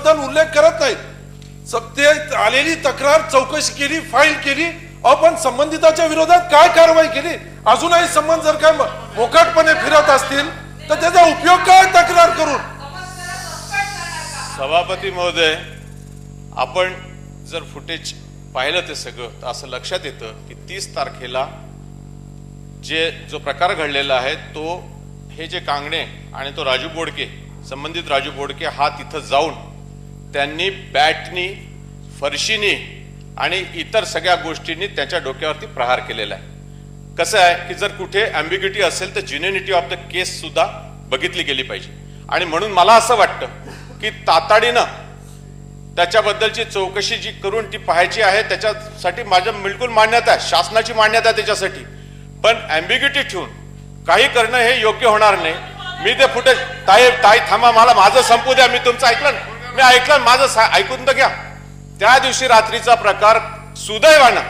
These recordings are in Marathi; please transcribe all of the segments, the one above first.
त्याच्याबद्दल उल्लेख करत नाहीत. स- आलेली तक्रार चौकशी केली फाईल केली आपण संबंधिताच्या विरोधात काय कारवाई केली? अजूनही संबंध जर काय मोकाटपणे फिरत असतील तर त्याचा उपयोग काय तक्रार करून? सभापती महोदय आपण जर फुटेज पाहिलं ते सगळं तर असं लक्षात येतं की तीस तारखेला जे जो प्रकार घडलेला आहे तो हे जे कांगणे आणि तो राजू बोडके संबंधित राजू बोडके हा तिथं जाऊन त्यांनी बॅटनी फरशीनी आणि इतर सगळ्या गोष्टींनी त्याच्या डोक्यावरती प्रहार केलेला आहे. कसं आहे की जर कुठे अँबिग्युटी असेल तर ज्युनिनिटी ऑफ द केस सुद्धा बघितली गेली पाहिजे. आणि म्हणून मला असं वाटतं की तातडीनं त्याच्याबद्दलची चौकशी जी करून ती पाहायची आहे त्याच्यासाठी माझ्या बिलकुल मान्यता आहे शासनाची मान्यता आहे त्याच्यासाठी. पण अँबिग्युटी ठेवून काही करणं हे योग्य होणार नाही. मी ते फुटेज ताई ताई थांबा मला माझं संपू द्या मी तुमचं ऐकलं ना. मी ऐकलं माझं ऐकून तर घ्या. त्या दिवशी रात्रीचा प्रकार सुदैवानं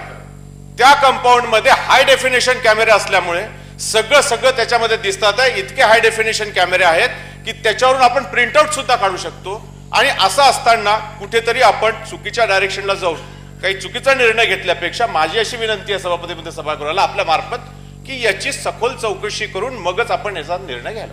त्या कंपाऊंडमध्ये हाय डेफिनेशन कॅमेरे असल्यामुळे सगळं सगळं त्याच्यामध्ये दिसतात आहे. इतके हाय डेफिनेशन कॅमेरे आहेत की त्याच्यावरून आपण प्रिंटआउट सुद्धा काढू शकतो. आणि असं असताना कुठेतरी आपण चुकीच्या डायरेक्शनला जाऊ. काही चुकीचा निर्णय घेतल्यापेक्षा माझी अशी विनंती आहे सभापतीमध्ये सभागृहाला आपल्या मार्फत की याची सखोल चौकशी करून मगच आपण याचा निर्णय घ्यायला